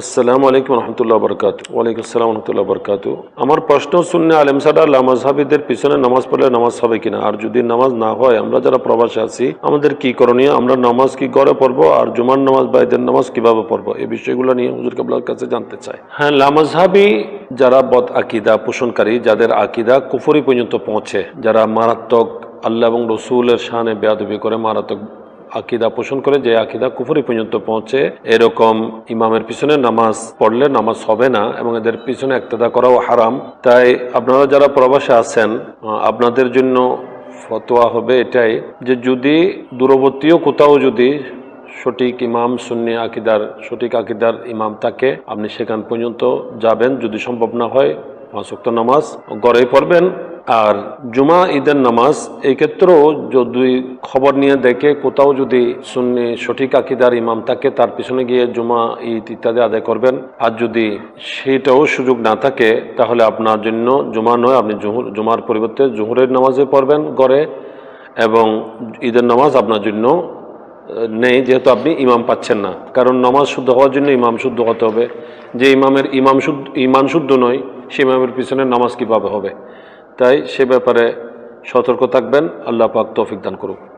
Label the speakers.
Speaker 1: আসসালামু আলাইকুম রহমতুল্লাহ বরকাত। ওয়ালাইকুম আসসালাম রহমতুল্লাহ বরকাত। আমার প্রশ্ন শূন্য আলেম সাডা লামাজহাবিদের পিছনে নামাজ পড়লে নামাজ হবে কিনা? আর যদি নামাজ না হয়, আমরা যারা প্রবাসে আছি, আমাদের কি করণীয়? আমরা নামাজ কি করে পড়ব? আর জুমার নামাজ বা ঈদের নামাজ কীভাবে পড়ব? এই বিষয়গুলো নিয়ে হুজুর কাবলার কাছে জানতে চাই। হ্যাঁ লামাজহাবি যারা বদ আকিদা পোষণকারী, যাদের আকিদা কুফরি পর্যন্ত পৌঁছে, যারা মারাত্মক আল্লাহ এবং রসুলের শানে বেয়াদবি করে, মারাত্মক আকিদা পোষণ করে যে আকিদা কুফরি পর্যন্ত পৌঁছে এরকম ইমামের পিছনে নামাজ পড়লে নামাজ হবে না এবং এদের পিছনে একতেদা করাও হারাম। তাই আপনারা যারা প্রবাসে আছেন আপনাদের জন্য ফতোয়া হবে এটাই যে যদি দূরবর্তীও কোথাও যদি সঠিক ইমাম সুন্নি আকিদার, সঠিক আকিদার ইমাম থাকে, আপনি সেখান পর্যন্ত যাবেন। যদি সম্ভব না হয়, পাঁচ নামাজ গড়েই পড়বেন। আর জুমা, ঈদের নামাজ, এই ক্ষেত্রেও যদি খবর নিয়ে দেখে কোথাও যদি সুন্নি সঠিক আকিদার ইমাম থাকে, তার পিছনে গিয়ে জুমা, ঈদ ইত্যাদি আদায় করবেন। আর যদি সেটাও সুযোগ না থাকে, তাহলে আপনার জন্য জুমা নয়, আপনি জুহুর, জুমার পরিবর্তে জুহুরের নামাজে পড়বেন গড়ে। এবং ঈদের নামাজ আপনার জন্য নেই, যেহেতু আপনি ইমাম পাচ্ছেন না। কারণ নামাজ শুদ্ধ হওয়ার জন্য ইমাম শুদ্ধ হতে হবে। যে ইমামের, ইমাম শুদ্ধ ইমান শুদ্ধ নয়, সে ইমামের পিছনে নামাজ কীভাবে হবে? তাই সে ব্যাপারে সতর্ক থাকবেন। আল্লাহ পাক তৌফিক দান করুক।